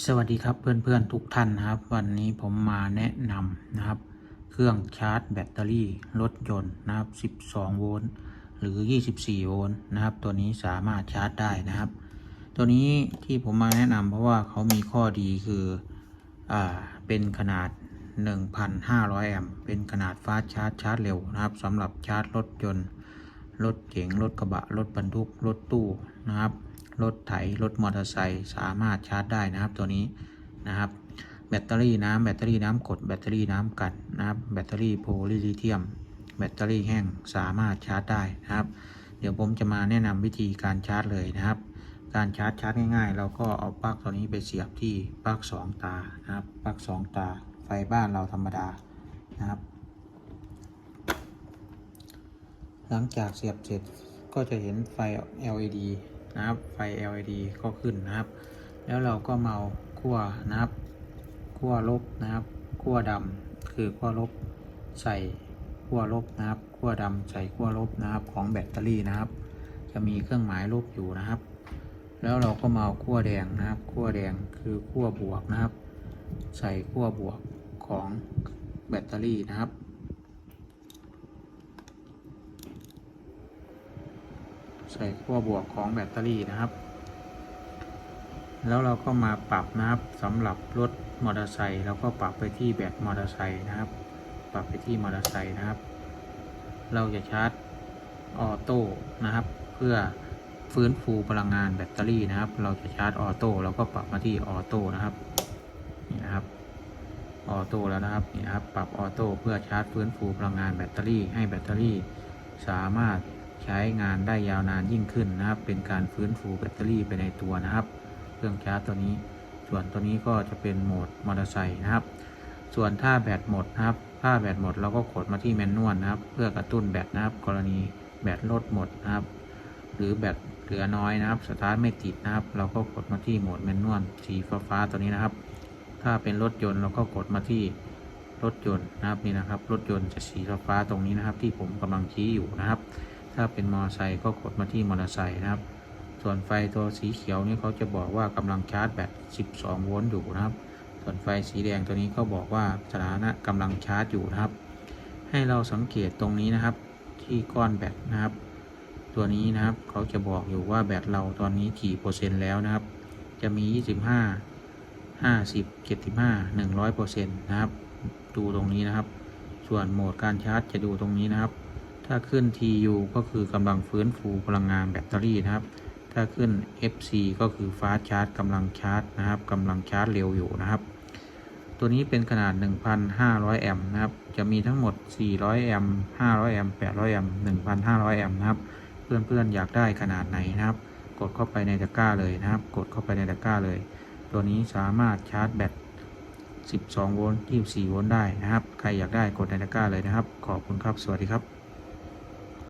สวัสดีครับเพื่อนๆทุกท่านนะครับ วันนี้ผมมาแนะนำนะครับ เครื่องชาร์จแบตเตอรี่รถยนต์นะครับ 12 โวลต์หรือ 24 โวลต์นะครับ ตัวนี้สามารถชาร์จได้นะครับ ตัวนี้ที่ผมมาแนะนำเพราะว่าเขามีข้อดีคืออ่าเป็นขนาด 1,500 แอมป์เป็นขนาดฟาสชาร์จชาร์จเร็วนะครับสำหรับชาร์จรถยนต์ รถเก๋งรถกระบะ รถบรรทุก รถตู้นะครับ รถไถ รถมอเตอร์ไซค์สามารถชาร์จได้นะครับตัวนี้นะครับ แบตเตอรี่น้ำแบตเตอรี่น้ำกดแบตเตอรี่น้ำกันนะครับ แบตเตอรี่โพลีลิเธียม แบตเตอรี่แห้งสามารถชาร์จได้นะครับ เดี๋ยวผมจะมาแนะนำวิธีการชาร์จเลยนะครับ การชาร์จชาร์จง่ายๆ เราก็เอาปลั๊กตัวนี้ไปเสียบที่ปลั๊กสองตานะครับปลั๊กสองตาไฟบ้านเราธรรมดานะครับ หลังจากเสียบเสร็จก็จะเห็นไฟ LED นะครับ ไฟ LED ก็ขึ้นนะครับ แล้วเราก็มาเอาขั้วนะครับขั้วลบนะครับขั้วดำคือขั้วลบใส่ขั้วลบนะครับขั้วดำใส่ขั้วลบนะครับของแบตเตอรี่นะครับ จะมีเครื่องหมายลบอยู่นะครับ แล้วเราก็มาเอาขั้วแดงนะครับขั้วแดงคือขั้วบวกนะครับ ใส่ขั้วบวกของแบตเตอรี่นะครับ ใส่ขั้วบวกของแบตเตอรี่นะครับ แล้วเราก็มาปรับนะครับสำหรับรถมอเตอร์ไซค์เราก็ปรับไปที่แบตมอเตอร์ไซค์นะครับ ปรับไปที่มอเตอร์ไซค์นะครับ เราจะชาร์จออโต้นะครับ เพื่อฟื้นฟูพลังงานแบตเตอรี่นะครับ เราจะชาร์จออโต้เราก็ปรับมาที่ออโต้นะครับนี่นะครับออโต้แล้วนะครับนี่นะครับ ปรับออโต้เพื่อชาร์จฟื้นฟูพลังงานแบตเตอรี่ให้แบตเตอรี่สามารถ ใช้งานได้ยาวนานยิ่งขึ้นนะครับ เป็นการฟื้นฟูแบตเตอรี่ไปในตัวนะครับ เครื่องชาร์จตัวนี้ ส่วนตัวนี้ก็จะเป็นโหมดมอเตอร์ไซค์นะครับ ส่วนถ้าแบตหมดนะครับ ถ้าแบตหมดเราก็กดมาที่แมนนวลนะครับ เพื่อกระตุ้นแบตนะครับ กรณีแบตลดหมดนะครับ หรือแบตเหลือน้อยนะครับ สตาร์ทไม่ติดนะครับ เราก็กดมาที่โหมดแมนนวลสีฟ้าๆตัวนี้นะครับ ถ้าเป็นรถยนต์เราก็กดมาที่รถยนต์นะครับนี่นะครับ รถยนต์จะสีฟ้าๆตรงนี้นะครับ ที่ผมกำลังชี้อยู่นะครับ ถ้าเป็นมอเตอร์ไซค์ก็กดมาที่มอเตอร์ไซค์นะครับ ส่วนไฟตัวสีเขียวนี่เขาจะบอกว่ากำลังชาร์จแบต 12 โวลต์อยู่นะครับ ส่วนไฟสีแดงตัวนี้ก็บอกว่าสถานะกำลังชาร์จอยู่นะครับ ให้เราสังเกตตรงนี้นะครับ ที่ก้อนแบตนะครับ ตัวนี้นะครับเขาจะบอกอยู่ว่าแบตเราตอนนี้กี่เปอร์เซ็นต์แล้วนะครับ จะมี 25 50 75 100เปอร์เซ็นต์นะครับ ดูตรงนี้นะครับ ส่วนโหมดการชาร์จจะดูตรงนี้นะครับ ถ้าขึ้น TU ก็คือกำลังฟื้นฟูพลังงานแบตเตอรี่นะครับ ถ้าขึ้น FC ก็คือฟ้าชาร์จกำลังชาร์จนะครับกำลังชาร์จเร็วอยู่นะครับ ตัวนี้เป็นขนาด 1,500 แอมป์นะครับ จะมีทั้งหมด 400 แอมป์ 500 แอมป์ 800 แอมป์ 1,500 แอมป์นะครับ เพื่อนๆอยากได้ขนาดไหนนะครับ กดเข้าไปในตะกร้าเลยนะครับ กดเข้าไปในตะกร้าเลย ตัวนี้สามารถชาร์จแบต12 โวลต์ 24 โวลต์ได้นะครับ ใครอยากได้กดในตะกร้าเลยนะครับ ขอบคุณครับ สวัสดีครับ